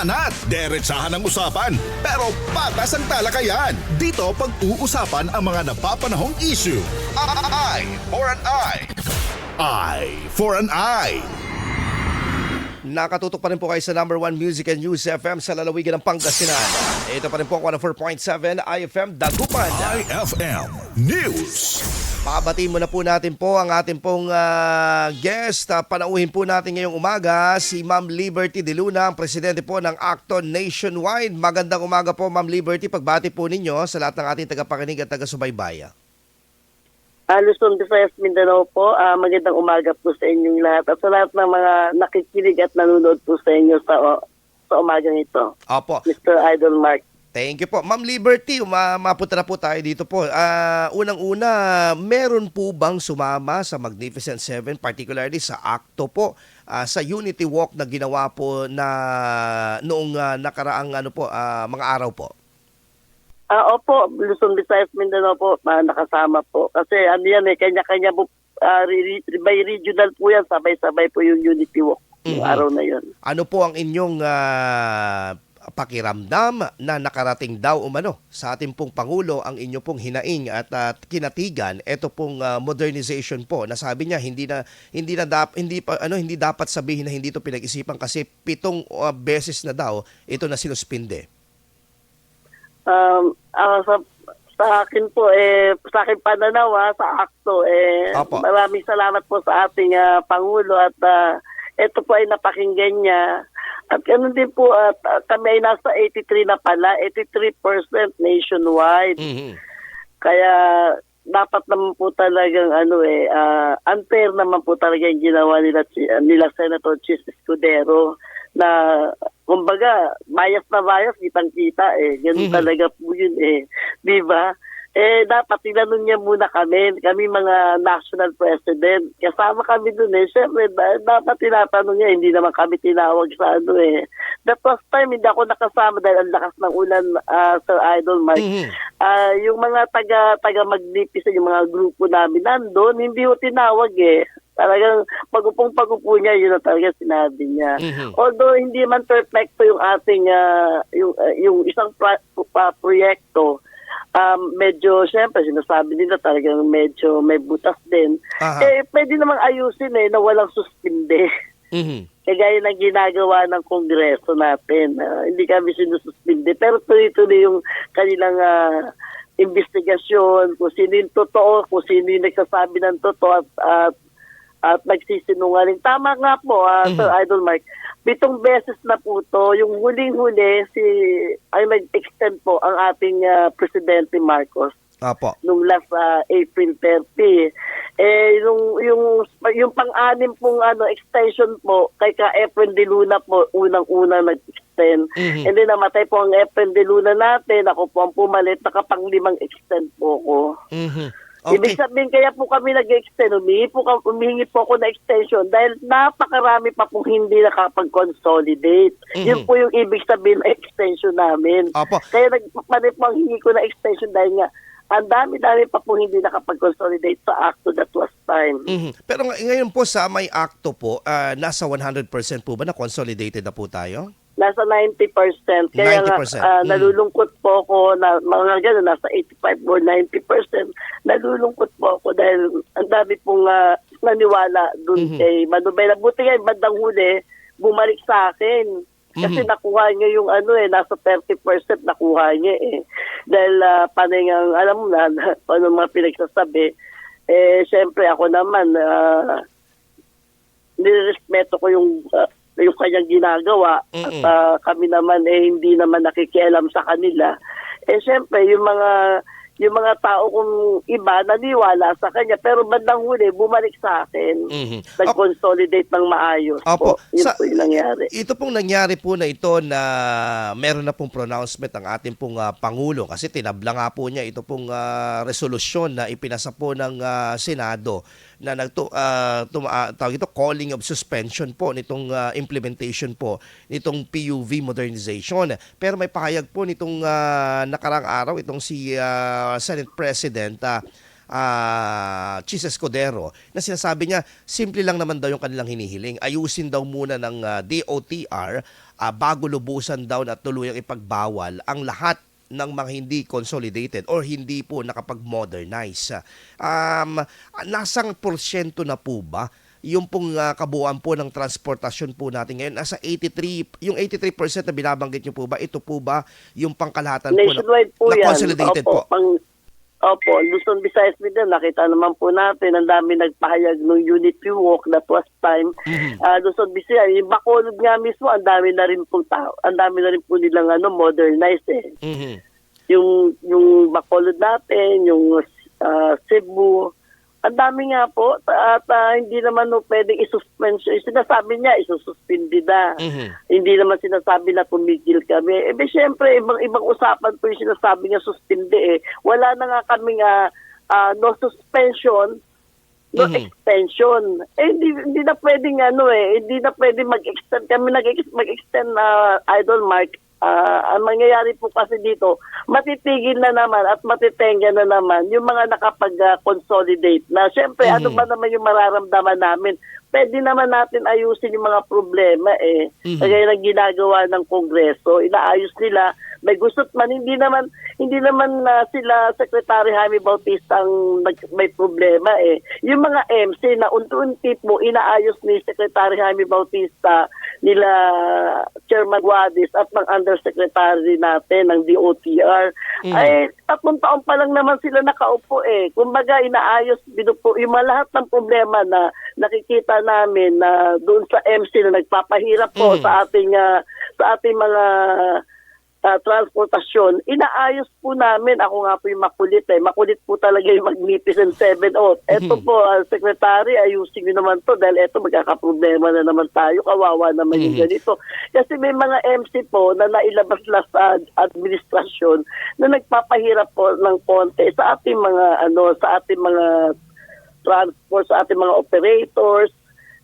banat, derechahan ang usapan, pero patas ang talakayan. Dito pag-uusapan ang mga napapanahong issue. Eye for an eye. Eye for an eye. Nakatutok pa rin po kayo sa number one Music and News FM sa lalawigan ng Pangasinan. Ito pa rin po ang 104.7 IFM Dagupan. IFM News. Pabatiin muna po natin po ang ating pong ah, guest. Uh, panauhin po natin ngayong umaga si Ma'am Liberty De Luna, ang presidente po ng Acton Nationwide. Magandang umaga po Ma'am Liberty. Pagbati po ninyo sa lahat ng ating tagapakinig at taga-subaybaya. Uh, Luzon, Visayas, Mindanao po. Ah, magandang umaga po sa inyong lahat. At sa lahat ng mga nakikinig at nanonood po sa inyo sa, sa umagang ito. Opo. Mr. Idol Mark. Thank you po. Ma'am Liberty, uma- mapunta na po tayo dito po. Ah, unang-una, meron po bang sumama sa Magnificent Seven, particularly sa ACTO po, ah, sa Unity Walk na ginawa po na noong ah, nakaraang ano po, ah, mga araw po? Ah, opo, Luzon, Visayas, Mindanao po. ah, nakasama po. Kasi ano yan eh, kanya-kanya po, ah, re- re- by regional po yan. Sabay-sabay po yung Unity Walk. Yung Mhm. araw na yun. Ano po ang inyong ah, pakiramdam na nakarating daw umano sa ating pong Pangulo ang inyo pong hinaing at ah, kinatigan ito pong ah, modernization po na sabi niya hindi na hindi na dap, hindi pa ano hindi dapat sabihin na hindi ito pinag-isipan kasi pitong ah, beses na daw ito na sinuspinde. Um, ah, sa, sa akin po, eh, sa akin pananaw ah, sa akto, eh, Apo. maraming salamat po sa ating ah, Pangulo at ah, ito po ay napakinggan niya. At ganun din po, at ah, kami ay nasa 83 na pala, 83% nationwide. Mhm. Kaya dapat naman po talagang ano eh, ah, unfair naman po talaga yung ginawa nila, nila Senator Chis Escudero na kumbaga bias na bias kitang kita eh. Ganun Mhm. talaga po yun eh. Di ba? Eh dapat tinanong niya muna kami. Kami mga national president. Kasama kami dun eh. Syempre da- dapat tinatanong niya. Hindi naman kami tinawag sa ano eh. The first time hindi ako nakasama dahil ang lakas ng ulan ah, Sir Idol Mike. Mhm. Ah, yung mga taga taga Magnificent, yung mga grupo namin nandoon, hindi ko tinawag eh. Talagang pagupong pagupo niya, yun ang talaga sinabi niya. Mhm. Although hindi man perfecto yung ating ah, yung ah, yung isang pra- pa- proyekto, um, medyo syempre sinasabi nila talagang medyo may butas din. Aha. Eh pwede namang ayusin eh na walang suspinde. Mhm. Kagaya ng ginagawa ng Kongreso natin. Ah, hindi kami sinususpindi. Pero tuloy-tuloy yung kanilang ah, investigasyon, kung sino yung totoo, kung sino yung nagsasabi ng totoo at, at, at nagsisinungaling. Tama nga po, ah, Mhm. Sir Idol Mark. Pitong beses na po to. Yung huling-huli, si, ay nag-extend po ang ating ah, Presidente Marcos Apo. nung last ah, April 30. Eh yung yung yung pang-anim pong ano extension po kay ka Efren De Luna po unang-una nag-extend. Mhm. And then namatay po ang Efren De Luna natin. Ako po ang pumalit nakapanglimang extend po ko. Mhm. Ibig Okay. sabihin kaya po kami nag-extend, humingi po, humingi po ako na extension dahil napakarami pa pong hindi nakapag-consolidate. Mhm. Yun po yung ibig sabihin ng extension namin. Apo. Kaya nagpapalit po ang hingi ko na extension dahil nga ang dami-dami pa po hindi nakapag-consolidate sa acto that was time. Mhm. Pero ng- ngayon po sa may akto po, ah, nasa 100% po ba na consolidated na po tayo? Nasa 90%. Kaya 90%. nga, ah, Mm. nalulungkot po ako na mga gano'n, nasa 85 or 90%. Nalulungkot po ako dahil ang dami pong ah, naniwala dun Mhm. kay Manubela. Buti nga, yung bandang huli, bumalik sa akin. Kasi Mhm. nakuha niya yung ano eh, nasa 30% nakuha niya eh. Dahil uh, panay ang, alam mo na, paano mga pinagsasabi, eh, syempre ako naman, ah, nirespeto ko yung ah, yung kanyang ginagawa at Mm-mm. ah, kami naman eh hindi naman nakikialam sa kanila. Eh syempre yung mga yung mga tao kung iba naniwala sa kanya pero bandang huli bumalik sa akin. Mhm. Nag-consolidate ng maayos. Opo. Po. Yun Sa- po yung nangyari. Ito pong nangyari po na ito na meron na pong pronouncement ang ating pong ah, Pangulo kasi tinabla nga po niya ito pong ah, resolusyon na ipinasa po ng ah, Senado na nagto uh, tawag ito calling of suspension po nitong ah, implementation po nitong PUV modernization. Pero may pahayag po nitong ah, nakarang araw itong si ah, Senate President ah, ah, Chis Escudero na sinasabi niya simple lang naman daw yung kanilang hinihiling. Ayusin daw muna ng ah, DOTR ah, bago lubusan daw at tuluyang ipagbawal ang lahat ng mga hindi consolidated or hindi po nakapag-modernize. Um, nasang porsyento na po ba yung pong ah, kabuuan po ng transportasyon po natin ngayon nasa 83 yung 83% na binabanggit niyo po ba ito po ba yung pangkalahatan po na, po na yan. consolidated Opo, po Pang, opo, Luzon, Visayas, Mindanao, nakita naman po natin, ang dami nagpahayag ng unity walk that was time. Mhm. Ah, Luzon, Visayas, yung Bacolod nga mismo, ang dami na rin po tao, ang dami na rin po nilang ano, modernized eh. Mhm. Yung, yung Bacolod natin, yung ah, Cebu, ang dami nga po, at ah, hindi naman no, pwedeng isuspensyon. Sinasabi niya, isususpindi na. Mhm. Hindi naman sinasabi na tumigil kami. Eh, be, syempre, ibang, ibang usapan po yung sinasabi niya suspindi eh. Wala na nga kami nga ah, no suspension, no Mhm. extension. Eh, hindi, hindi na pwedeng ano eh, hindi na pwedeng mag-extend. Kami nag- mag-extend na idol mark. Ah, ang mangyayari po kasi dito, matitigil na naman at matitenga na naman yung mga nakapag-consolidate na. Siyempre, ano Mhm. ba naman yung mararamdaman namin? Pwede naman natin ayusin yung mga problema eh. Mhm. Kagaya ng ginagawa ng Kongreso, inaayos nila. May gusto't man, hindi naman hindi naman na sila Secretary Jaime Bautista ang may problema eh. Yung mga MC na unti-unti po inaayos ni Secretary Jaime Bautista nila Chairman Guadis at ng Undersecretary natin ng DOTR Mhm. ay tatlong taon pa lang naman sila nakaupo eh. Kumbaga inaayos binupo yung lahat ng problema na nakikita namin na doon sa MC na nagpapahirap po Mhm. sa ating ah, sa ating mga ah, transportasyon, inaayos po namin. Ako nga po yung makulit eh. Makulit po talaga yung Magnificent Seven Oath. Eto Mhm. po, ah, Secretary, ayusin nyo naman to dahil eto magkakaproblema na naman tayo. Kawawa naman yung Mhm. ganito. Kasi may mga MC po na nailabas na sa administrasyon na nagpapahirap po ng konti sa ating mga ano sa ating mga transport sa ating mga operators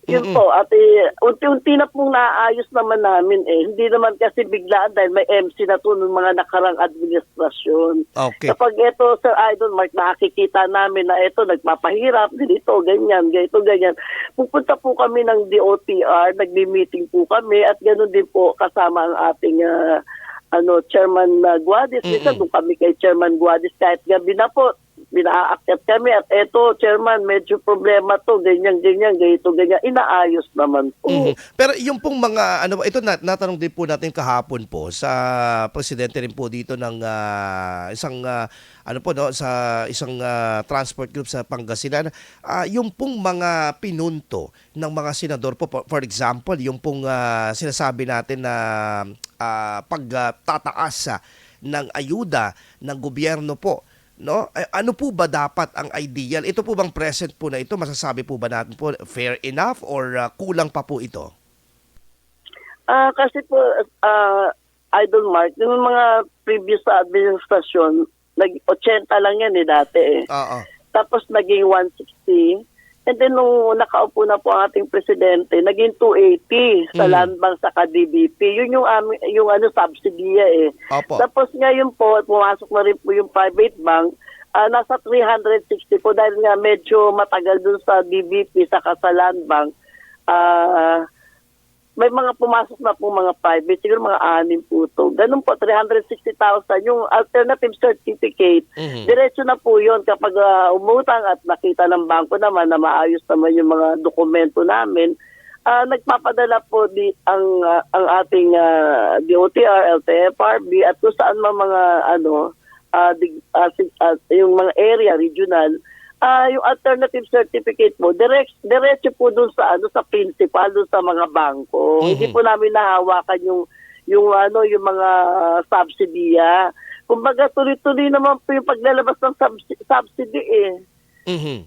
yun po at eh, unti-unti na pong naayos naman namin eh hindi naman kasi biglaan dahil may MC na to ng mga nakarang administrasyon Okay. Kapag ito, Sir Idol Mark, nakikita namin na ito, nagpapahirap, ganito, ganyan, ganito, ganyan. Pupunta po kami ng DOTR, nagmi-meeting po kami, at ganoon din po kasama ang ating ah, ano, Chairman uh, Guadis. Minsan Mm-mm. doon kami kay Chairman Guadis kahit gabi na po, binaakyat kami at eto, Chairman, medyo problema to, ganyan, ganyan, ganito, ganyan. Inaayos naman po. Mhm. Pero yung pong mga ano ito nat natanong din po natin kahapon po sa presidente rin po dito ng ah, isang ah, ano po no sa isang ah, transport group sa Pangasinan Ah, yung pong mga pinunto ng mga senador po for, for example yung pong ah, sinasabi natin na ah, pagtataas ah, ng ayuda ng gobyerno po no Eh, ano po ba dapat ang ideal ito po bang present po na ito masasabi po ba natin po fair enough or ah, kulang pa po ito Ah, kasi po, ah, Idol Mark, yung mga previous sa administrasyon, nag-80 lang yan eh dati eh. Oo. Tapos naging 160. And then nung nakaupo na po ang ating presidente, naging 280 sa Mm. land bank sa KDBP. Yun yung aming yung ano subsidy eh. Opo. Tapos ngayon po, pumasok na rin po yung private bank, ah, nasa 360 po dahil nga medyo matagal dun sa DBP sa sa land bank. Ah, may mga pumasok na po mga private, siguro mga anim po to. Ganun po, 360,000. Yung alternative certificate, Mhm. diretso na po yun kapag ah, umutang at nakita ng bangko naman na maayos naman yung mga dokumento namin. ah, nagpapadala po di ang ah, ang ating ah, DOTR, LTFRB at kung saan man mga ano ah, dig- sig- ah, yung mga area regional ah yung alternative certificate mo direct diretso po dun sa ano sa principal dun sa mga bangko Mhm. hindi po namin nahawakan yung yung ano yung mga ah, subsidiya kumbaga tuloy-tuloy naman po yung paglalabas ng subs- subsidy eh Mhm.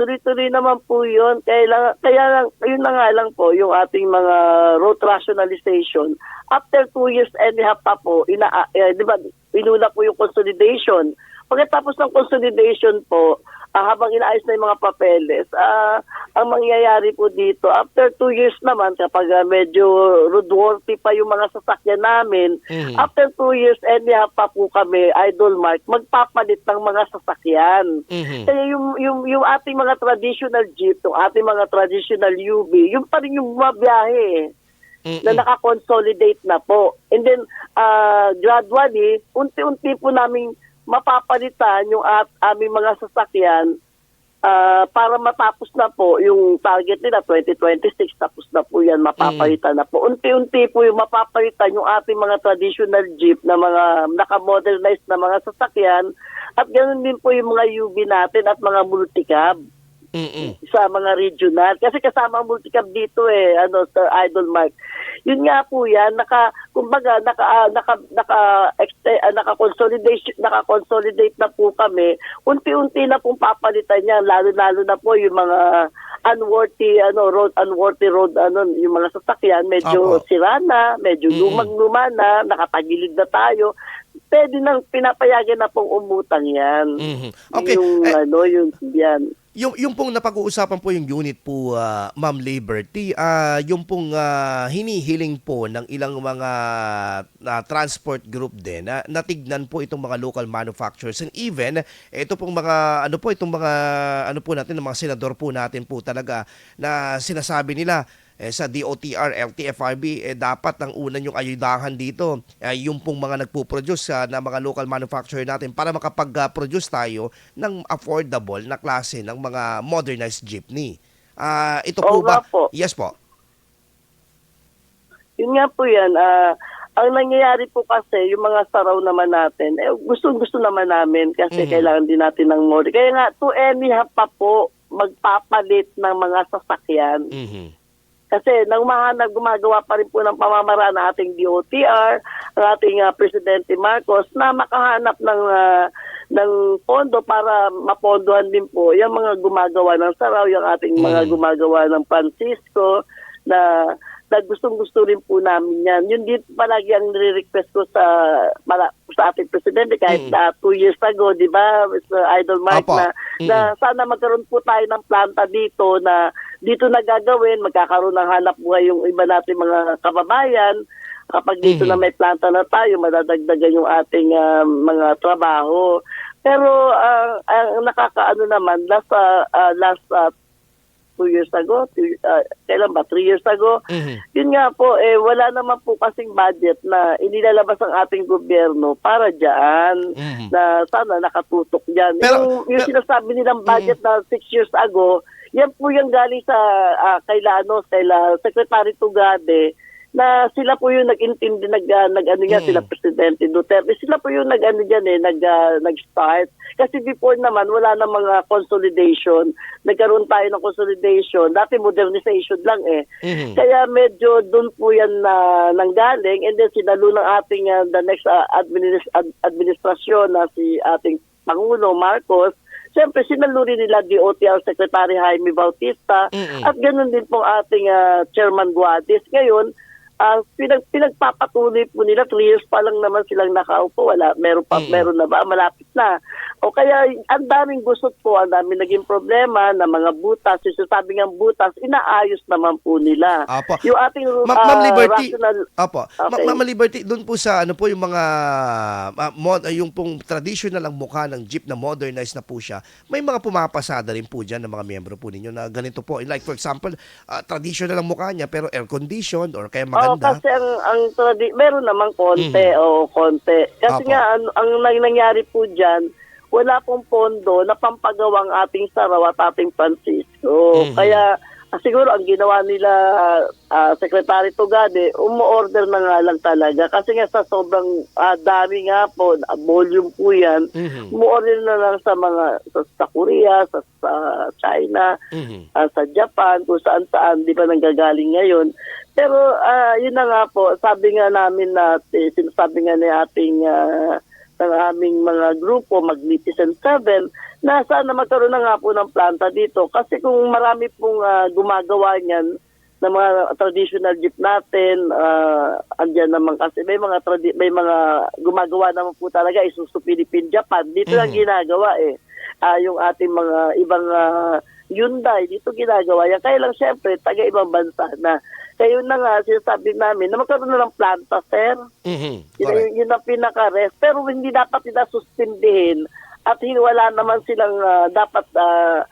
tuloy-tuloy naman po yun. Kaya, lang, kaya lang, yun na nga lang po, yung ating mga road rationalization. After two years and a half pa po, ina, eh, di ba, inuna po yung consolidation. Pagkatapos ng consolidation po, ah, habang inaayos na yung mga papeles, ah, ang mangyayari po dito, after two years naman, kapag ah, medyo roadworthy pa yung mga sasakyan namin, Mhm. after two years, anyhow pa po kami, Idol Mark, magpapalit ng mga sasakyan. Mhm. Kaya yung, yung, yung ating mga traditional jeep, yung ating mga traditional UV, yung pa rin yung bumabiyahe eh Mm-mm. na nakakonsolidate na po. And then, uh, gradually, unti-unti po namin mapapalitan yung at, aming mga sasakyan ah, para matapos na po yung target nila 2026 tapos na po yan mapapalitan na po. Unti-unti po yung mapapalitan yung ating mga traditional jeep na mga naka-modernize na mga sasakyan at ganoon din po yung mga UV natin at mga multicab Mm-mm. sa mga regional. Kasi kasama ang multicab dito eh, ano, sa Idol Mark. Yun nga po yan, naka, kumbaga, naka, ah, naka, naka, exte- ah, naka, consolidation, naka consolidate na po kami. Unti-unti na pong papalitan yan, lalo-lalo na po yung mga unworthy, ano, road, unworthy road, ano, yung mga sasakyan, medyo Apo. sira na, medyo lumang-luma na, nakatagilid na tayo. Pwede nang pinapayagan na pong umutang yan. Mhm. Okay. Yung, Eh, ano, yung, yan. Yung yung pong napag-uusapan po yung unit po ah, Ma'am Liberty, ah yung pong ah, hinihiling po ng ilang mga ah, transport group din na natignan po itong mga local manufacturers. And even ito pong mga ano po itong mga ano po natin ng mga senador po natin po talaga na sinasabi nila eh, sa DOTR, LTFRB, eh, dapat ang una yung ayudahan dito, eh, yung pong mga nagpo-produce ah, na mga local manufacturer natin para makapag-produce tayo ng affordable na klase ng mga modernized jeepney. Ah, ito po Oo ba? po. Yes po. Yun nga po yan. ah, ang nangyayari po kasi, yung mga saraw naman natin, eh, gustong-gusto naman namin kasi Mhm. kailangan din natin ng more. Kaya nga, to anyhow pa po, magpapalit ng mga sasakyan. Mhm. Kasi nang mahanap, gumagawa pa rin po ng pamamaraan ng ating DOTR, ang ating ah, Presidente Marcos, na makahanap ng ah, ng pondo para mapondohan din po yung mga gumagawa ng saraw, yung ating mga Mm. gumagawa ng Francisco, na na gustong-gusto rin po namin yan. Yun din palagi ang nire-request ko sa para, sa ating presidente kahit Mm. na two years ago, di ba, Mr. Idol Mike, Apo. na, na Mm-mm. sana magkaroon po tayo ng planta dito na dito na gagawin, magkakaroon ng hanap buhay yung iba natin mga kababayan. Kapag dito Mhm. na may planta na tayo, madadagdagan yung ating ah, mga trabaho. Pero ah, ang nakakaano naman, last, ah, ah, last ah, two years ago, two, ah, kailan ba, three years ago, Mhm. yun nga po, eh, wala naman po kasing budget na inilalabas ang ating gobyerno para dyan Mhm. na sana nakatutok dyan. Pero- yung, yung pero- sinasabi nilang budget na six years ago, yan po yung galing sa ah, kaila, ano, kaila Secretary Tugade na sila po yung nag-intindi, nag, ah, nag ano yan, Mm. sila Presidente Duterte, sila po yung nag ano dyan eh, nag, ah, nag-start. Kasi before naman, wala na mga consolidation. Nagkaroon tayo ng consolidation. Dati modernization lang eh. Mhm. Kaya medyo doon po yan na nanggaling and then sinalo ng ating uh, the next uh, administ- ad- administrasyon na si ating Pangulo Marcos. Siyempre, sinalo rin nila DOTR Secretary Jaime Bautista Mm-mm. at ganun din po ating uh, Chairman Guadis. Ngayon, ah, pinag, pinagpapatuloy po nila, three years pa lang naman silang nakaupo, wala, meron pa, Mm. meron na ba, malapit na. O kaya, ang daming gusot po, ang daming naging problema na mga butas, yung sasabi ng butas, inaayos naman po nila. Apo. Yung ating Ma- ah, Ma'am Liberty, rational, Apo. Okay. Ma'am Liberty, doon po sa ano po yung mga ah, mod, ah, yung pong traditional ang mukha ng jeep na modernized na po siya. May mga pumapasada rin po diyan ng mga miyembro po ninyo na ganito po. Like for example, ah, traditional ang mukha niya pero air conditioned or kaya Oo, maganda. kasi ang, ang tradi- meron namang konti, Mhm. o konti. Kasi Apo. nga, ang, ang nang- nangyari po dyan, wala pong pondo na pampagawang ating saraw at ating Francisco. Mhm. Kaya, ah, siguro ang ginawa nila ah, Secretary Tugade, umu-order na nga lang talaga. Kasi nga sa sobrang ah, dami nga po, ah, volume po yan, Mhm. umu-order na lang sa mga, sa, sa Korea, sa, sa China, Mhm. ah, sa Japan, kung saan saan, di ba nanggagaling ngayon. Pero ah, yun na nga po, sabi nga namin na, eh, sinasabi nga ni ating ah, ng aming mga grupo, Magnificent Seven, na sana magkaroon na nga po ng planta dito. Kasi kung marami pong ah, gumagawa niyan, na mga traditional jeep natin, ah, andyan naman kasi may mga tradi- may mga gumagawa naman po talaga Isuzu Philippine Japan. Dito lang Mhm. ginagawa eh. ah, yung ating mga ibang ah, Hyundai, dito ginagawa yan. Kaya lang siyempre, taga ibang bansa na. Kaya yun na nga, sinasabi namin na magkaroon na ng planta, sir. Mhm. Yun, yun, yun ang pinaka-rest. Pero hindi dapat nila sustindihin at wala naman silang ah, dapat ah,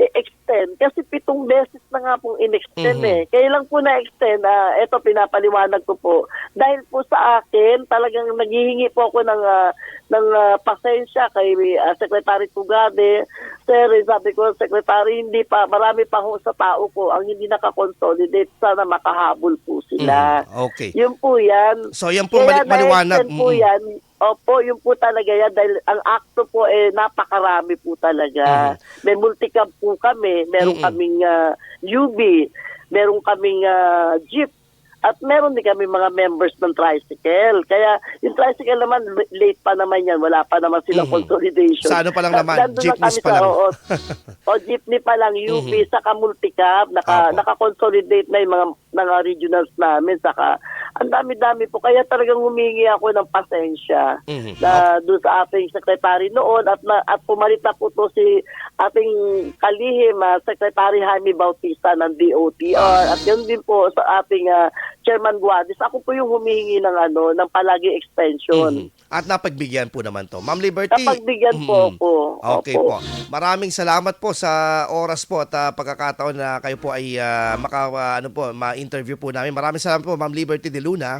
i-extend. Kasi pitong beses na nga pong in-extend Mhm. eh. Kaya lang po na-extend, ah, eto pinapaliwanag ko po. Dahil po sa akin, talagang naghihingi po ako ng, ah, ng ah, pasensya kay ah, Secretary Tugade. Sir, eh, sabi ko, Secretary, hindi pa, marami pa ho sa tao ko ang hindi nakakonsolidate. Sana makahabol po sila. Mhm. Okay. Yun po yan. So yan po Kaya mali- maliwanag. na-extend po yan. Opo, yun po talaga yan dahil ang akto po eh napakarami po talaga. May multicab po kami, meron Mhm. kaming ah, UB, meron kaming ah, jeep, at meron din kami mga members ng tricycle. Kaya yung tricycle naman, late pa naman yan. Wala pa naman silang Mhm. consolidation. Sa ano pa lang Na- naman, jeepneys pa lang. oo. o jeepney pa lang, UB, Mhm. saka multicab, naka, naka-consolidate na yung mga, mga regionals namin, saka ang dami-dami po. Kaya talagang humingi ako ng pasensya Mhm. na doon sa ating secretary noon at na, at pumalit na po to si ating kalihim ah, Secretary Jaime Bautista ng DOTR at yun din po sa ating ah, Chairman Guadis. Ako po yung humihingi ng ano ng palagi extension. Mhm. At napagbigyan po naman to. Ma'am Liberty. Napagbigyan po Mhm. ako. Okay Opo. po. Maraming salamat po sa oras po at ah, pagkakataon na kayo po ay ah, maka ah, ano po ma-interview po namin. Maraming salamat po Ma'am Liberty de Luna.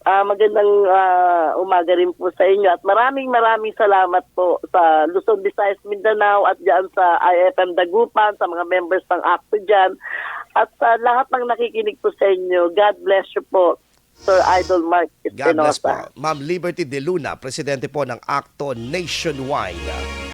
Ah, magandang ah, umaga rin po sa inyo at maraming maraming salamat po sa Luzon, Visayas, Mindanao at diyan sa IFM Dagupan, sa mga members ng ACTO dyan at sa lahat ng nakikinig po sa inyo. God bless you po, Sir Idol Mark God bless po. Espinosa. Ma'am Liberty de Luna, presidente po ng Acto Nationwide.